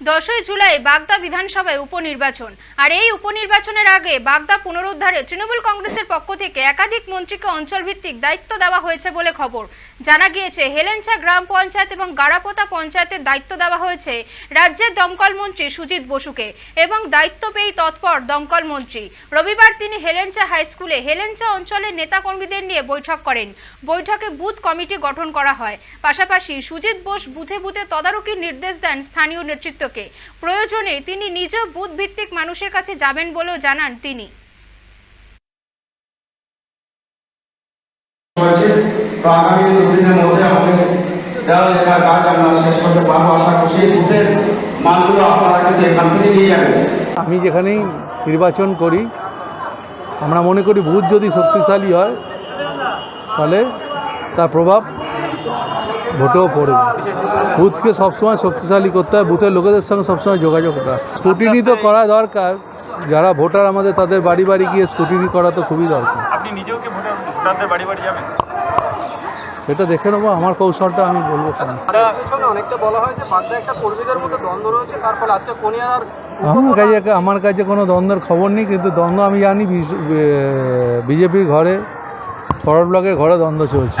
দশই জুলাই বাগদা বিধানসভায় উপনির্বাচন। আর এই উপনির্বাচনের আগে বাগদা পুনরুদ্ধারে তৃণমূল কংগ্রেসের পক্ষ থেকে একাধিক মন্ত্রীকে অঞ্চলভিত্তিক দায়িত্ব দেওয়া হয়েছে বলে খবর। জানা গিয়েছে, হেলেঞ্চা গ্রাম পঞ্চায়েত এবং গাড়াপোতা পঞ্চায়েতের দায়িত্ব দেওয়া হয়েছে রাজ্যের দমকল মন্ত্রী সুজিত বসুকে এবং দায়িত্ব পেয়েই তৎপর দমকল মন্ত্রী। রবিবার তিনি হেলেঞ্চা হাই স্কুলে হেলেঞ্চা অঞ্চলের নেতাকর্মীদের নিয়ে বৈঠক করেন। বৈঠকে বুথ কমিটি গঠন করা হয়। পাশাপাশি সুজিত বোস বুথে বুথে তদারকির নির্দেশ দেন স্থানীয় নেতৃত্বকে প্রয়োজনে তিনি নিজ বুথ ভিত্তিক মানুষের কাছে যাবেন বলেও জানান তিনি। আগামী দুদিনের মধ্যে আমাদের দেওয়াল লেখার কাজ আমরা শেষ করতে পারব আশা করছি। বুথের মানগুলো আপনারা কিন্তু এখান থেকে নিয়ে যাবেন। আমি যেখানেই নির্বাচন করি আমরা মনে করি বুথ যদি শক্তিশালী হয় তাহলে তার প্রভাব ভোটেও পড়বে। বুথকে সবসময় শক্তিশালী করতে হয় বুথের লোকেদের সঙ্গে সবসময় যোগাযোগ করা স্কুটিনি তো করা দরকার যারা ভোটার আমাদের তাদের বাড়ি বাড়ি গিয়ে স্কুটিনি করা তো খুবই দরকার। আপনি নিজেও কি ভোটার ভোটারদের বাড়ি বাড়ি যাবেন? সেটা দেখে নেব আমার কৌশলটা আমি বলব কেন। তার পেছনে অনেকটা বলা হয় যে একটা কর্মীদের মধ্যে দ্বন্দ্ব রয়েছে তার ফলে আজকে কোনিয়ার আমার কাছে আমার কাছে কোনো দ্বন্দ্বের খবর নেই কিন্তু দ্বন্দ্ব আমি জানি বিজেপির ঘরে ফরওয়ার্ড ব্লকের ঘরে দ্বন্দ্ব চলছে।